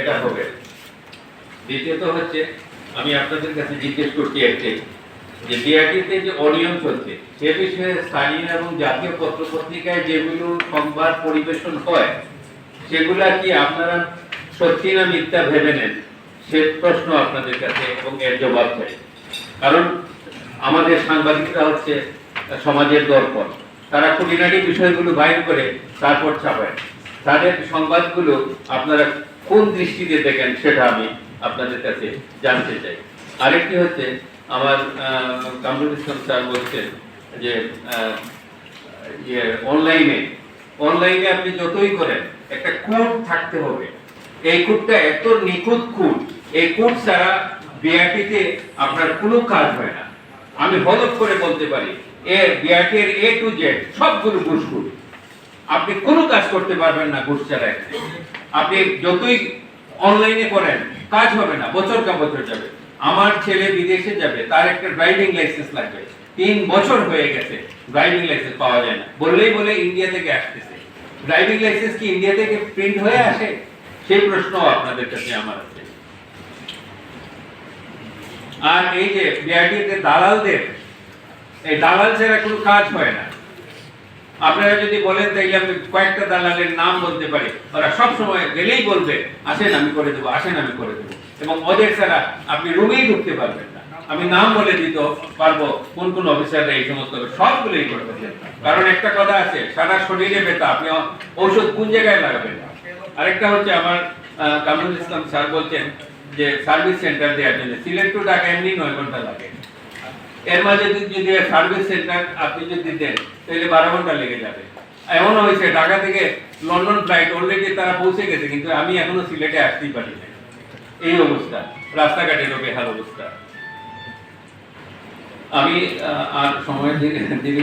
এটা হবে। দ্বিতীয়ত হচ্ছে, আমি আপনাদের কাছে জিজ্ঞেস করছি একটাই যে বিআরটিতে যে অনিয়ম চলছে, সে বিষয়ে স্থানীয় এবং জাতীয় পত্র পত্রিকায় যেগুলো সংবাদ পরিবেশন হয়, সেগুলা কি আপনারা সত্যি না মিথ্যা ভেবে নেন? সে প্রশ্ন আপনাদের কাছে এবং এর জবাব চাই। কারণ আমাদের সাংবাদিকরা হচ্ছে সমাজের দর্পণ। তারা খুঁটিনাটি বিষয়গুলো বাইর করে তারপর ছাপায়। তাদের সংবাদগুলো আপনারা কোন দৃষ্টিতে দেখেন সেটা আমি আপনাদের কাছে জানতে চাই। আরেকটি হচ্ছে আমার ইসলাম স্যার বলছেন যে ইয়ে অনলাইনে অনলাইনে আপনি যতই করেন, একটা কোড থাকতে হবে। এই কোডটা এত নিখুঁত কোড, এই কোড ছাড়া বিআরটিতে আপনার কোনো কাজ হয় না। আমি হলফ করে বলতে পারি এর এ টু জেড সবগুলো ঘুষখুর আপনি কোনো কাজ করতে পারবেন না ঘুষ ছাড়া। আপনি যতই অনলাইনে করেন, কাজ হবে না, বছর কা বছর যাবে। আমার ছেলে বিদেশে যাবে, তার একটা ড্রাইভিং লাইসেন্স লাগবে। তিন বছর হয়ে গেছে ড্রাইভিং লাইসেন্স পাওয়া যায় না। বললেই বলে ইন্ডিয়া থেকে আসতেছে। ড্রাইভিং লাইসেন্স কি ইন্ডিয়া থেকে প্রিন্ট হয়ে আসে? সেই প্রশ্ন আপনাদের কাছে আমার আছে। আর এই যে বিআরটিতে দালালদের, এই দালাল ছাড়া কোনো কাজ হয় না। আপনারা যদি বলেন, তাইলে আমি কয়েকটা দালালের নাম বলতে পারি। ওরা সব সময় গেলেই বলবে, আসেন, আমি করে দেবো, আসেন, আমি করে দেবো। এবং ওদের ছাড়া আপনি রুমেই ঢুকতে পারবেন আমি নাম বলে দিতে পারব, কোন কোন অফিসাররা এই সমস্ত সবগুলোই করতেছে কারণ একটা কথা আছে, সারা শরীরে ব্যথা, আপনি ঔষধ কোন জায়গায় লাগাবেন আরেকটা হচ্ছে আমার কামরুল ইসলাম স্যার বলছেন যে সার্ভিস সেন্টার দেওয়ার জন্য সিলেক্ট টু ঢাকা এমনি নয় ঘণ্টা লাগে। এর মাঝে যদি সার্ভিস সেন্টার আপনি যদি দেন, তাহলে বারো ঘণ্টা লেগে যাবে। এমন হয়েছে, ঢাকা থেকে লন্ডন ফ্লাইট অলরেডি তারা পৌঁছে গেছে, কিন্তু আমি এখনও সিলেটে আসতেই পারি না এই অবস্থা রাস্তাঘাটেরও বেহাল অবস্থা। আমি আর সময় দিয়ে